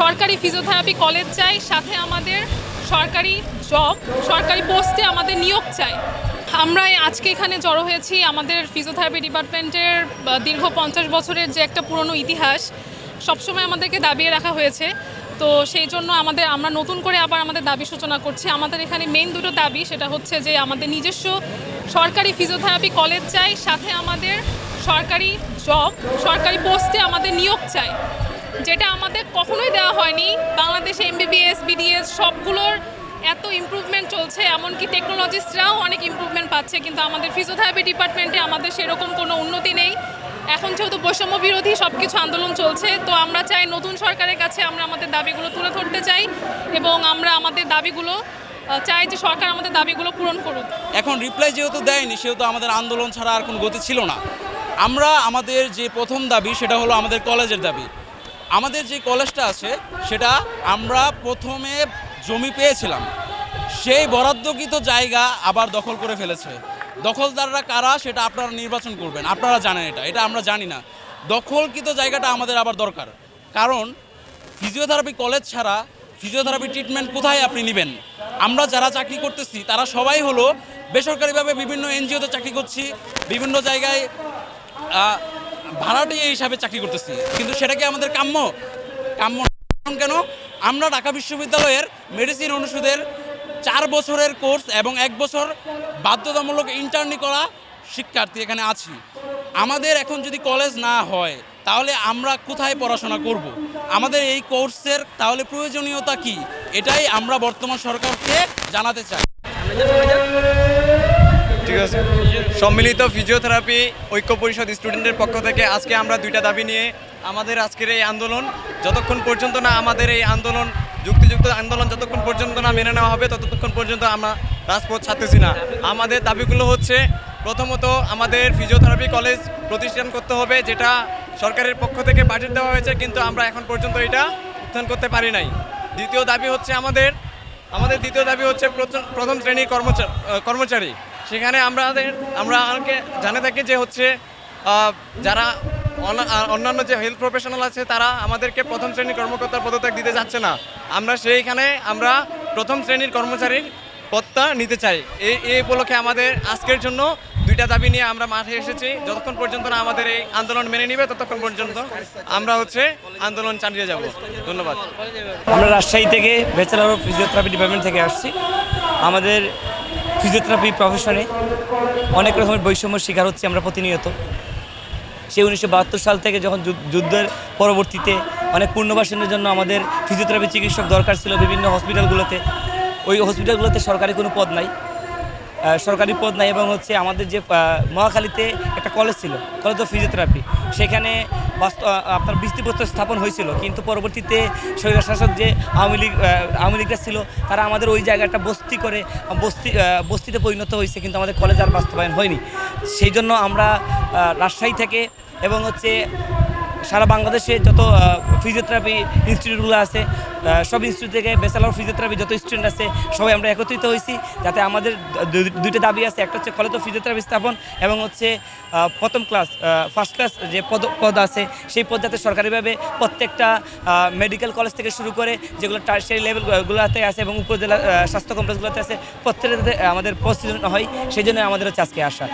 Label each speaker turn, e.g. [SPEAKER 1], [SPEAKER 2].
[SPEAKER 1] সরকারি physiotherapy college চাই, সাথে আমাদের সরকারি জব সরকারি পোস্টে আমাদের নিয়োগ চাই। আমরা আজকে এখানে জড়ো হয়েছি, আমাদের ফিজিওথেরাপি ডিপার্টমেন্টের দীর্ঘ পঞ্চাশ বছরের যে একটা পুরনো ইতিহাস, সবসময় আমাদেরকে দাবিয়ে রাখা হয়েছে। তো সেই জন্য আমাদের, আমরা নতুন করে আবার আমাদের দাবি সূচনা করছি। আমাদের এখানে মেন দুটো দাবি, সেটা হচ্ছে যে আমাদের নিজস্ব সরকারি ফিজিওথেরাপি কলেজ চাই, সাথে আমাদের সরকারি জব সরকারি পোস্টে আমাদের নিয়োগ চাই। যেটা আমাদের কখনোই দেওয়া হয়নি। বাংলাদেশে এমবিবিএস বিডিএস সবগুলোর এত ইমপ্রুভমেন্ট চলছে, এমনকি টেকনোলজিস্টরাও অনেক ইমপ্রুভমেন্ট পাচ্ছে, কিন্তু আমাদের ফিজিওথেরাপি ডিপার্টমেন্টে আমাদের সেরকম কোনো উন্নতি নেই। এখন যেহেতু বৈষম্য বিরোধী সব কিছু আন্দোলন চলছে, তো আমরা চাই নতুন সরকারের কাছে আমরা আমাদের দাবিগুলো তুলে ধরতে চাই এবং আমরা আমাদের দাবিগুলো চাই যে সরকার আমাদের দাবিগুলো পূরণ করুক।
[SPEAKER 2] এখন রিপ্লাই যেহেতু দেয়নি, সেহেতু আমাদের আন্দোলন ছাড়া আর কোনো গতি ছিল না। আমরা আমাদের যে প্রথম দাবি, সেটা হলো আমাদের কলেজের দাবি। আমাদের যে কলেজটা আছে, সেটা আমরা প্রথমে জমি পেয়েছিলাম। সেই বরাদ্দকৃত জায়গা আবার দখল করে ফেলেছে। দখলদাররা কারা, সেটা আপনারা নির্বাচন করবেন। আপনারা জানেন এটা এটা আমরা জানি না। দখলকৃত জায়গাটা আমাদের আবার দরকার। কারণ ফিজিওথেরাপি কলেজ ছাড়া ফিজিওথেরাপি ট্রিটমেন্ট কোথায় আপনি নেবেন? আমরা যারা চাকরি করতেছি, তারা সবাই হলো বেসরকারিভাবে বিভিন্ন এনজিওতে চাকরি করছি, বিভিন্ন জায়গায় ভাড়াটিয়া হিসাবে চাকরি করতেছি। কিন্তু সেটা কি আমাদের কাম্য? কাম্য কেন? আমরা ঢাকা বিশ্ববিদ্যালয়ের মেডিসিন অনুষদের চার বছরের কোর্স এবং এক বছর বাধ্যতামূলক ইন্টার্নি করা শিক্ষার্থী এখানে আছি। আমাদের এখন যদি কলেজ না হয়, তাহলে আমরা কোথায় পড়াশোনা করব। আমাদের এই কোর্সের তাহলে প্রয়োজনীয়তা কি? এটাই আমরা বর্তমান সরকারকে জানাতে চাই।
[SPEAKER 3] ঠিক আছে? সম্মিলিত ফিজিওথেরাপি ঐক্য পরিষদ স্টুডেন্টের পক্ষ থেকে আজকে আমরা দুইটা দাবি নিয়ে আমাদের আজকের এই আন্দোলন, যতক্ষণ পর্যন্ত না আমাদের এই আন্দোলন, যুক্তিযুক্ত আন্দোলন যতক্ষণ পর্যন্ত না মেনে নেওয়া হবে, ততক্ষণ পর্যন্ত আমরা রাজপথ ছাড়তেছি না। আমাদের দাবিগুলো হচ্ছে, প্রথমত আমাদের ফিজিওথেরাপি কলেজ প্রতিষ্ঠান করতে হবে, যেটা সরকারের পক্ষ থেকে বাজেট দেওয়া হয়েছে, কিন্তু আমরা এখন পর্যন্ত এটা উত্থান করতে পারি নাই। দ্বিতীয় দাবি হচ্ছে আমাদের আমাদের দ্বিতীয় দাবি হচ্ছে প্রথম- শ্রেণির কর্মচারী। সেখানে আমাদের, আমরা অনেকে জানে থাকি যে হচ্ছে যারা অন্যান্য যে হেলথ প্রফেশনাল আছে, তারা আমাদেরকে প্রথম শ্রেণির কর্মকর্তার পদত্যাগ দিতে যাচ্ছে না। আমরা সেইখানে, আমরা প্রথম শ্রেণির কর্মচারীর পদটা নিতে চাই। এই এই উপলক্ষে আমাদের আজকের জন্য দুইটা দাবি নিয়ে আমরা মাঠে এসেছি। যতক্ষণ পর্যন্ত না আমাদের এই আন্দোলন মেনে নিবে, ততক্ষণ পর্যন্ত আমরা হচ্ছে আন্দোলন চালিয়ে যাব। ধন্যবাদ।
[SPEAKER 4] আমরা রাজশাহী থেকে ব্যাচেলার অফ ফিজিওথেরাপি ডিপার্টমেন্ট থেকে আসছি। আমাদের ফিজিওথেরাপি প্রফেশনে অনেক রকমের বৈষম্যের শিকার হচ্ছে আমরা প্রতিনিয়ত। সে উনিশশো বাহাত্তর সাল থেকে যখন যুদ্ধ- যুদ্ধের পরবর্তীতে অনেক পূর্ণবাসনের জন্য আমাদের ফিজিওথেরাপি চিকিৎসক দরকার ছিল বিভিন্ন হসপিটালগুলোতে। ওই হসপিটালগুলোতে সরকারি কোনো পদ নাই। সরকারি পদ নাই এবং হচ্ছে আমাদের যে মহাখালীতে একটা কলেজ ছিল কলেজ অফ ফিজিওথেরাপি সেখানে আপনার বৃষ্টিপ্রস্তর স্থাপন হয়েছিল, কিন্তু পরবর্তীতে স্বৈর শাসক যে আওয়ামী লীগ আওয়ামী লীগরা ছিল, তারা আমাদের ওই জায়গাটা বস্তি করে, বস্তি বস্তিতে পরিণত হয়েছে, কিন্তু আমাদের কলেজ আর বাস্তবায়ন হয়নি। সেই জন্য আমরা রাজশাহী থেকে এবং হচ্ছে সারা বাংলাদেশে যত ফিজিওথেরাপি ইনস্টিটিউটগুলো আছে সব ইনস্টিটিউট থেকে ব্যাচেলার ফিজিওথেরাপি যত স্টুডেন্ট আছে, সবাই আমরা একত্রিত হয়েছি যাতে আমাদের দুইটা দাবি আছে, একটা হচ্ছে কলেজ ফিজিওথেরাপি স্থাপন এবং হচ্ছে প্রথম ক্লাস ফার্স্ট ক্লাস যে পদ পদ আছে, সেই পদ যাতে সরকারিভাবে প্রত্যেকটা মেডিকেল কলেজ থেকে শুরু করে যেগুলো টার্সারি লেভেলগুলোতে আছে এবং উপজেলা স্বাস্থ্য কমপ্লেক্সগুলোতে আছে প্রত্যেকটাতে আমাদের প্রস্তুতি হয়, সেই জন্য আমাদের হচ্ছে আজকে আসা।